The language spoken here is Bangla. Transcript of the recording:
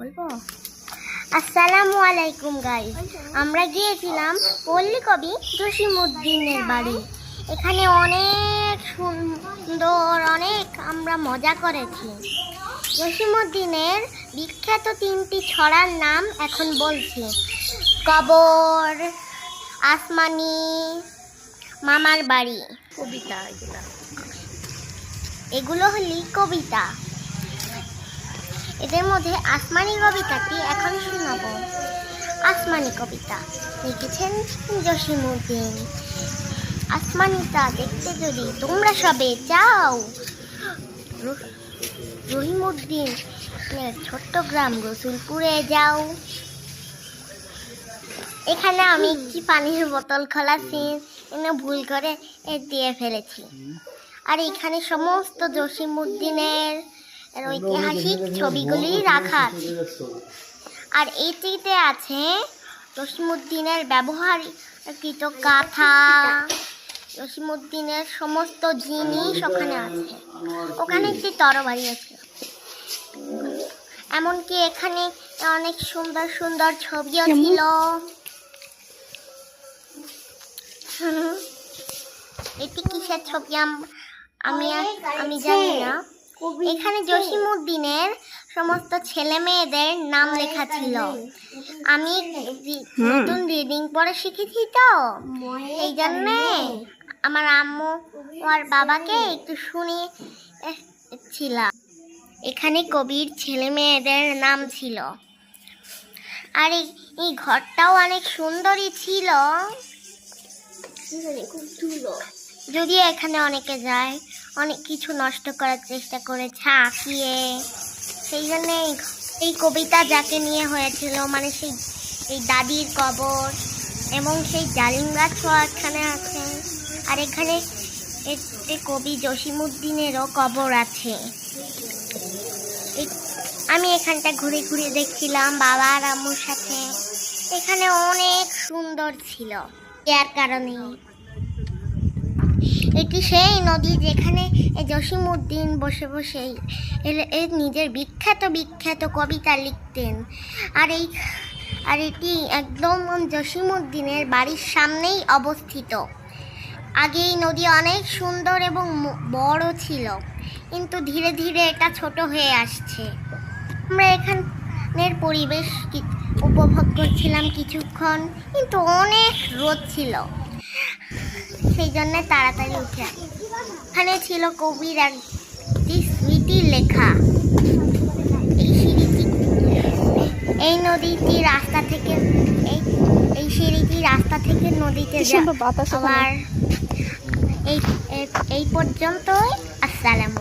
বলব? আসসালামু আলাইকুম গাইস আমরা গিয়েছিলাম পল্লী কবি জসিমুদ্দিনের বাড়ি। এখানে অনেক সুন্দর অনেক আমরা মজা করেছি। জসিমুদ্দিনের বিখ্যাত তিনটি ছড়ার নাম এখন বলছি। কবর আসমানি মামার বাড়ি। কবিতা এগুলা এগুলো হলি কবিতা। এদের মধ্যে আসমানি কবিতাটি এখন শোনাব। আসমানি কবিতা লিখেছেন জসিমুদ্দিন আসমানিটা দেখতে যদি তোমরা সবে চাও। রহিমুদ্দিন ছোট্ট গ্রাম রসুলপুরে যাও। এখানে আমি একটি পানির বোতল খোলাছি এনে ভুল করে দিয়ে ফেলেছি। আর এখানে সমস্ত জসিমুদ্দিনের এর ঐতিহাসিক ছবিগুলি রাখা আছে আর এটিতে আছে জসিমুদ্দিনের ব্যবহারকৃত কাঁথা জসিমুদ্দিনের সমস্ত জিনিস ওখানে আছে। ওখানে একটি তরবারি আছে। এমনকি এখানে অনেক সুন্দর সুন্দর ছবিও ছিল। এটি কিসের ছবি? আম- আমি আমি জানি না। এখানে জসিমুদ্দিনের সমস্ত ছেলে মেয়েদের নাম লেখা ছিল। আমি নতুন রিডিং পড়ে শিখেছি তো। এই জন্যে আমার আম্মু আর বাবাকে একটু এহ, ছিলাম। এখানে কবির ছেলে মেয়েদের নাম ছিল। আর এই এই ঘরটাও অনেক সুন্দরই ছিল। খুব ধুলো। যদিও এখানে অনেকে যায়, অনেক কিছু নষ্ট করার চেষ্টা করেছে, আঁকিয়ে। সেই জন্য এই কবিতা যাকে নিয়ে হয়েছিল মানে সেই, এই দাদির কবর এবং সেই জালিম গাছও এখানে আছে। আর এখানে একটি কবি জসিমুদ্দিনেরও কবর আছে। আমি এখানটা ঘুরে ঘুরে দেখছিলাম বাবা আর আম্মুর সাথে। এখানে অনেক সুন্দর ছিল। যার কারণে এটি সেই নদী যেখানে এই জসিমউদ্দিন বসে বসে এর- নিজের বিখ্যাত বিখ্যাত কবিতা লিখতেন। আর এই, আর এটি একদম জসিমউদ্দিনের বাড়ির সামনেই অবস্থিত। আগে এই নদী অনেক সুন্দর এবং বড় ছিল, কিন্তু ধীরে ধীরে এটা ছোট হয়ে আসছে। আমরা এখানের পরিবেশ উপভোগ করছিলাম কিছুক্ষণ, কিন্তু অনেক রোদ ছিল। সেই জন্য তাড়াতাড়ি উঠে ওখানে ছিল কবির একটি স্মৃতি লেখা। এই সিঁড়িটি এই নদীটি রাস্তা থেকে এই এই সিঁড়িটি রাস্তা থেকে নদীতে। আবার এই- এই পর্যন্তই। আসসালাম